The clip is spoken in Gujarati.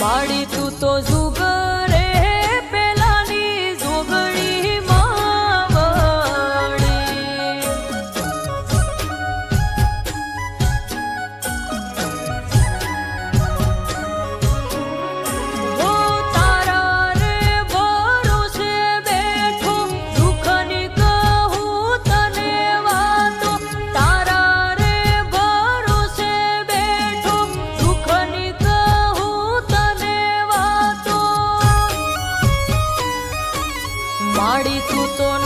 માડી તું તો જુગર વાડી તું તો